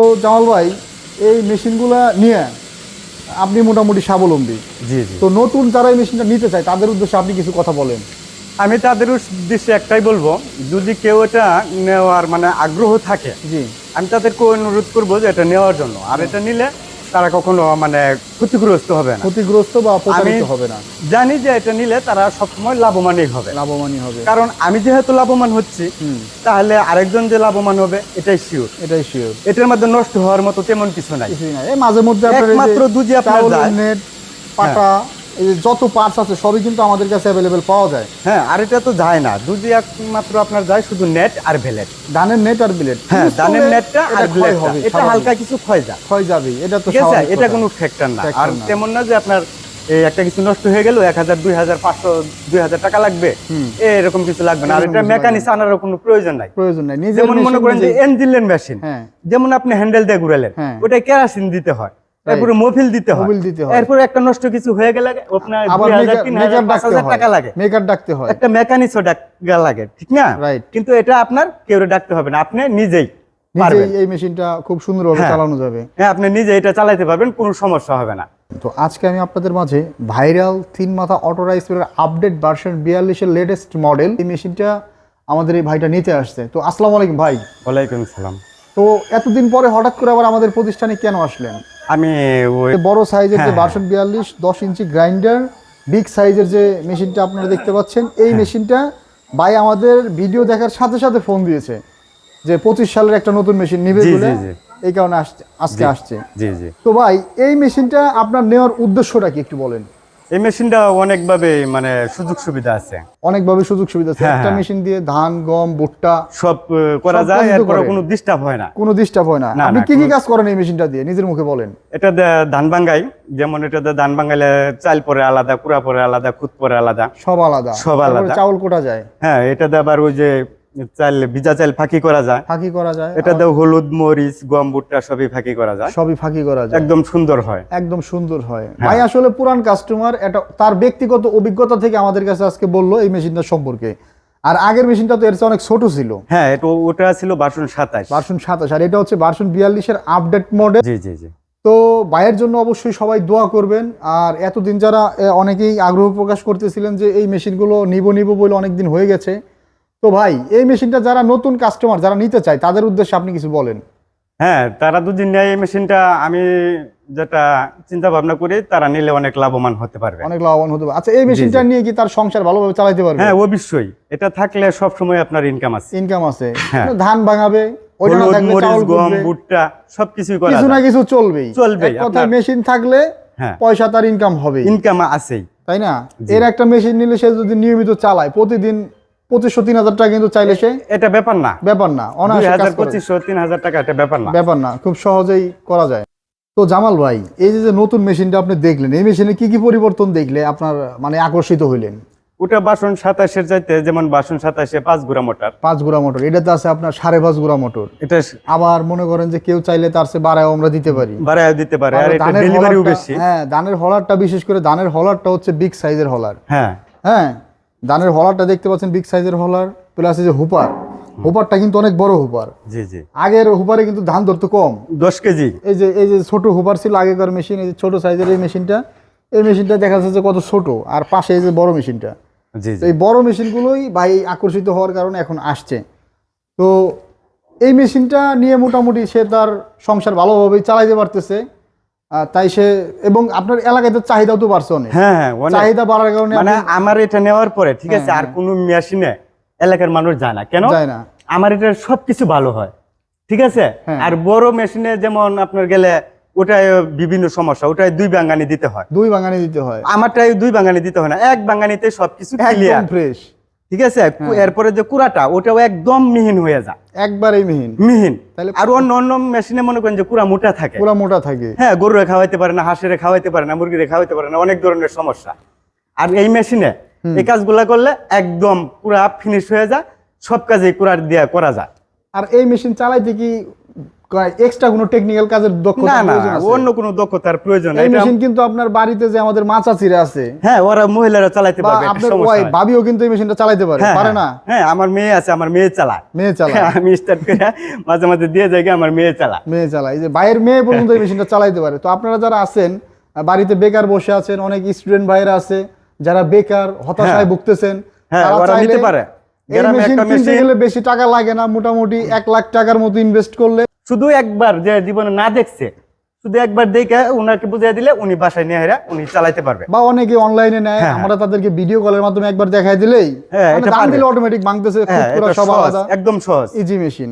তো জামাল ভাই এই মেশিনগুলো নিয়ে আপনি মোটামুটি স্বাবলম্বী। জি জি। তো নতুন যারা এই মেশিনটা নিতে চায় তাদের উদ্দেশ্যে আপনি কিছু কথা বলেন। আমি তাদের উদ্দেশ্যে একটাই বলব যদি কেউ এটা নেওয়ার মানে আগ্রহ থাকে জি। আমি তাদেরকে অনুরোধ করব যে এটা নেওয়ার জন্য। আর এটা নিলে তারা কখনো মানে ক্ষতিগ্রস্ত হবে না। ক্ষতিগ্রস্ত বা প্রতারিত হবে না। জানি যে এটা নিলে তারা সবসময় লাভবানই হবে। লাভবানই হবে। কারণ আমি যেহেতু লাভবান হচ্ছি তাহলে আরেকজন যে লাভবান হবে এটাই শিওর এটাই শিওর এটার মধ্যে নষ্ট হওয়ার মতো তেমন কিছু নাই। কিছুই মাঝে মধ্যে একমাত্র দুজি আপনার পাটা এই যে যত পার্টস আছে সবই কিন্তু আমাদের কাছে অ্যাভেলেবেল পাওয়া যায়। হ্যাঁ আর এটা তো যায় না। দুধি একমাত্র আপনার যায় শুধু নেট আর ভেলেট ধানের নেট আর বিলেট হ্যাঁ ধানের নেটটা আর ব্লেডটা হবে এটা হালকা কিছু ক্ষয় যায় ক্ষয় যাবে এটা তো ঠিক আছে এটা কোনো ফ্যাক্টর না। আর তেমন না যে আপনার এই একটা কিছু নষ্ট হয়ে গেল এক হাজার দুই হাজার পাঁচশো দুই হাজার টাকা লাগবে। এরকম কিছু লাগবে না। আর এটা মেকানিক্স আনারও কোনো প্রয়োজন নাই। প্রয়োজন নাই। যেমন মনে করেন যে নিজে- এনজিলেন মেশিন হ্যাঁ। যেমন আপনি হ্যান্ডেল দিয়ে ঘুরালেন হ্যাঁ। ওটা কেরাসিন দিতে হয়। মোবিল দিতে হয়। মোবিল দিতে হয়। এরপর একটা নষ্ট কিছু হয়ে গেলে আপনার আবার মেকার ডাকতে হয়। টাকা লাগে। মেকার ডাকতে হয়। একটা মেকানিক্সও ডাকা লাগে ঠিক না? Right. কিন্তু এটা আপনার কেউ ডাকতে হবে না আপনি নিজেই এই মেশিনটা খুব সুন্দরভাবে হ্যাঁ। চালানো যাবে। হ্যাঁ আপনি নিজে এটা চালাতে পারবেন কোনো সমস্যা হবে না। তো আজকে আমি আপনাদের মাঝে ভাইরাল তিন মাথা অটো রাইস আপডেট ভার্সন বিয়াল্লিশের লেটেস্ট মডেল এই মেশিনটা আমাদের এই ভাইটা নিতে আসছে। তো আসসালামু আলাইকুম ভাই। ওয়ালাইকুম সালাম। তো এতদিন পরে হঠাৎ করে আবার আমাদের প্রতিষ্ঠানে কেন আসলেন? আমি ওই বড় সাইজের যে হ্যাঁ। বিয়াল্লিশ দশ ইঞ্চি গ্রাইন্ডার বিগ সাইজের যে মেশিনটা আপনারা দেখতে পাচ্ছেন হ্যাঁ। এই মেশিনটা ভাই আমাদের ভিডিও দেখার সাথে সাথে ফোন দিয়েছে যে পঁচিশ সালের একটা নতুন মেশিন নিবে বলে। এই কারণে আসছে আজকে আসছে জি জি তো ভাই এই মেশিনটা আপনার নেওয়ার উদ্দেশ্যটা কি একটু বলেন এই মেশিনটা অনেকভাবে মানে সুযোগ সুবিধা আছে। অনেকভাবে সুযোগ সুবিধা আছে। হ্যাঁ, একটা হ্যাঁ। মেশিন দিয়ে ধান গম ভুট্টা সব করা যায় এরপরে কোনো ডিস্টার্ব হয় না। কোনো ডিস্টার্ব হয় না। আপনি কি কি কাজ করেন এই মেশিনটা দিয়ে? নিজের মুখে বলেন। এটা ধান ভাঙ্গাই যেমন এটা দিয়ে ধান ভাঙ্গাইলে চাল পরে আলাদা কুড়া পরে আলাদা খুদ পরে আলাদা। সব আলাদা। সব আলাদা। চাউল কোটা যায়। হ্যাঁ এটা দিয়ে আবার ওই যে চাল ভিজা চাল ফাঁকি করা যায়। ফাঁকি করা যায়। এটা দিয়ে হলুদ মরিচ গম ভুট্টা সবই ফাঁকি করা যায়। সবই ফাঁকি করা যায়। একদম সুন্দর হয়। একদম সুন্দর হয়। হ্যাঁ। ভাই আসলে পুরান কাস্টমার এটা তার ব্যক্তিগত অভিজ্ঞতা থেকে আমাদের কাছে আজকে বলল এই মেশিনটা সম্পর্কে। আর আগের মেশিনটা তো এর চেয়ে অনেক ছোট ছিল। হ্যাঁ এটা ওটা ছিল বাসন সাতাশ। ভার্সন সাতাশ। আর এটা হচ্ছে ভার্সন বিয়াল্লিশের আপডেট মডেল জি জি জি। তো ভাইয়ের জন্য অবশ্যই সবাই দোয়া করবেন। আর এতদিন যারা অনেকেই আগ্রহ প্রকাশ করতেছিলেন যে এই মেশিনগুলো নিব নিব বলে অনেকদিন হয়ে গেছে। তো ভাই এই মেশিনটা যারা নতুন কাস্টমার যারা নিতে চায় তাদের উদ্দেশ্যে আপনি কিছু বলেন। হ্যাঁ তারা দুদিন নেয় এই মেশিনটা আমি যেটা চিন্তা ভাবনা করি তারা নিলে অনেক লাভবান হতে পারবে। অনেক লাভবান হতে পারে আচ্ছা এই মেশিনটা নিয়ে কি তার সংসার ভালোভাবে চালাতে পারবে? হ্যাঁ অবশ্যই। এটা থাকলে সব সময় আপনার ইনকাম আছে। ইনকাম আছে। হ্যাঁ। ধান ভাঙাবে ওইটা না থাকলে চাউল গম ভুট্টা সবকিছুই করা কিছু না কিছু চলবেই। চলবেই, এক মেশিন থাকলে হ্যাঁ। পয়সা তার ইনকাম হবে ইনকাম আছেই। তাই না? এর একটা মেশিন নিলে সে যদি নিয়মিত চালায় প্রতিদিন পঁচিশশো তিন হাজার টাকা কিন্তু চাইলে সে এটা ব্যাপার না। ব্যাপার না অনায়াসে। পঁচিশশো তিন হাজার টাকা এটা ব্যাপার না। ব্যাপার না খুব সহজেই করা যায়। তো জামাল ভাই এই যে নতুন মেশিনটা আপনি দেখলেন এই মেশিনে কি কি পরিবর্তন দেখলে আপনার মানে আকর্ষিত হইলেন? ওটা বাসন সাতাশের চাইতে যেমন বাসন সাতাশে পাঁচ গুড়া মোটর। পাঁচ গুড়া মোটর এটাতে আছে আপনার সাড়ে পাঁচ গুড়া মোটর। এটা আবার মনে করেন যে কেউ চাইলে তার সে বাড়ায় আমরা দিতে পারি। বাড়ায় দিতে পারে আর এটা ডেলিভারিও বেশি। হ্যাঁ ধানের হলারটা বিশেষ করে ধানের হলারটা হচ্ছে বিগ সাইজের হলার। হ্যাঁ। হ্যাঁ ধানের হলারটা দেখতে পাচ্ছেন বিগ সাইজের হলার প্লাস এই যে হুপার। হুপারটা কিন্তু অনেক বড় হুপার। জি জি। আগের হুপারে কিন্তু ধান ধরতো কম। দশ কেজি। এই যে এই যে ছোট হুপার ছিল আগেকার মেশিন এই যে ছোট সাইজের এই মেশিনটা এই মেশিনটা দেখা যাচ্ছে যে কত ছোট আর পাশে এই যে বড় মেশিনটা জি জি। এই বড় মেশিনগুলোই ভাই আকর্ষিত হওয়ার কারণে এখন আসছে। তো এই মেশিনটা নিয়ে মোটামুটি সে তার সংসার ভালোভাবেই চালাইতে পারতেছে। তাই সে এবং আপনার এলাকায় তো চাহিদাও তো বাড়ছে অনেক। হ্যাঁ হ্যাঁ চাহিদা বাড়ার কারণে মানে আমার এটা নেওয়ার পরে ঠিক আছে আর কোনো মেশিনে এলাকার মানুষ যায় না। কেন? যায় না। আমার এটা সবকিছু ভালো হয় ঠিক আছে? হ্যাঁ। আর বড় মেশিনে যেমন আপনার গেলে ওটাই বিভিন্ন সমস্যা ওটাই দুই বাঙ্গানি দিতে হয়। দুই বাঙালি দিতে হয়। আমারটাই দুই বাঙ্গানি দিতে হয় না এক বাঙ্গানিতে সবকিছু ক্লিয়ার ফ্রেশ ঠিক আছে? হ্যাঁ। এরপরে যে কুড়াটা ওটাও একদম মিহিন হয়ে যায়। একবারেই মিহিন। মিহিন। তাহলে আর অন্য অন্য মেশিনে মনে করেন যে কুড়া মোটা থাকে। পুরা মোটা থাকে। হ্যাঁ গরুরে খাওয়াইতে পারে না হাঁসেরে খাওয়াইতে পারে না মুরগিরে খাওয়াইতে পারে না অনেক ধরনের সমস্যা। আর এই মেশিনে এই কাজগুলা করলে একদম পুরা ফিনিশ হয়ে যায় সব কাজে কুড়ার দিয়া করা যায়। আর এই মেশিন চালাইতে কি এক্সট্রা কোনো টেকনিক্যাল কাজের দক্ষতা না অন্য কোনো দক্ষতার প্রয়োজন এই মেশিন কিন্তু আপনার বাড়িতে যে আমাদের মা চাচিরা আছে। হ্যাঁ ওরা মহিলারা চালাতে পারবে আপনার নাই। ভাবিও কিন্তু এই মেশিনটা চালাতে পারে হ্যাঁ, পারে না? হ্যাঁ, হ্যাঁ আমার মেয়ে আছে আমার মেয়ে চালায় মেয়ে চালায় আমি স্টার্ট করে মাঝে মাঝে দিয়ে যাই আমার মেয়ে চালা। মেয়ে চালায় এই যে বাইরের মেয়ে পর্যন্ত এই মেশিনটা চালাইতে পারে। তো আপনারা যারা আছেন বাড়িতে বেকার বসে আছেন অনেক স্টুডেন্ট ভাইরা আছে যারা বেকার হতাশায় হ্যাঁ। ভুগতেছেন হ্যাঁ, তারা ওরা নিতে পারে। এই মেশিন কিনতে গেলে বেশি টাকা লাগে না মোটামুটি এক লাখ টাকার মতো ইনভেস্ট করলে। শুধু একবার যে জীবনে না দেখছে শুধু একবার দেখে উনাকে বুঝিয়ে দিলে উনি বাসায় নিয়ে হেরা উনি চালাইতে পারবে। বা অনেকে অনলাইনে নেয় হ্যাঁ। আমরা তাদেরকে ভিডিও কলের মাধ্যমে একবার দেখাই দিলেই হ্যাঁ, মানে এটা দিলে অটোমেটিক ভাঙতেছে হ্যাঁ সব আলাদা। একদম সহজ। ইজি মেশিন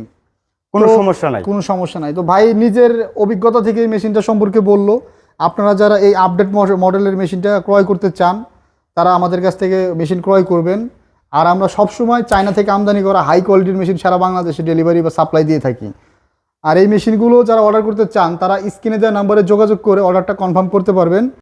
কোনো সমস্যা নাই। কোনো সমস্যা নাই। তো ভাই নিজের অভিজ্ঞতা থেকে এই মেশিনটা সম্পর্কে বলল। আপনারা যারা এই আপডেট মডেলের মেশিনটা ক্রয় করতে চান তারা আমাদের কাছ থেকে মেশিন ক্রয় করবেন। আর আমরা সবসময় চায়না থেকে আমদানি করা হাই কোয়ালিটির মেশিন সারা বাংলাদেশে ডেলিভারি বা সাপ্লাই দিয়ে থাকি। আর এই মেশিনগুলো যারা অর্ডার করতে চান, তারা স্ক্রিনে দেওয়া নাম্বারে যোগাযোগ করে অর্ডারটা কনফার্ম করতে পারবেন।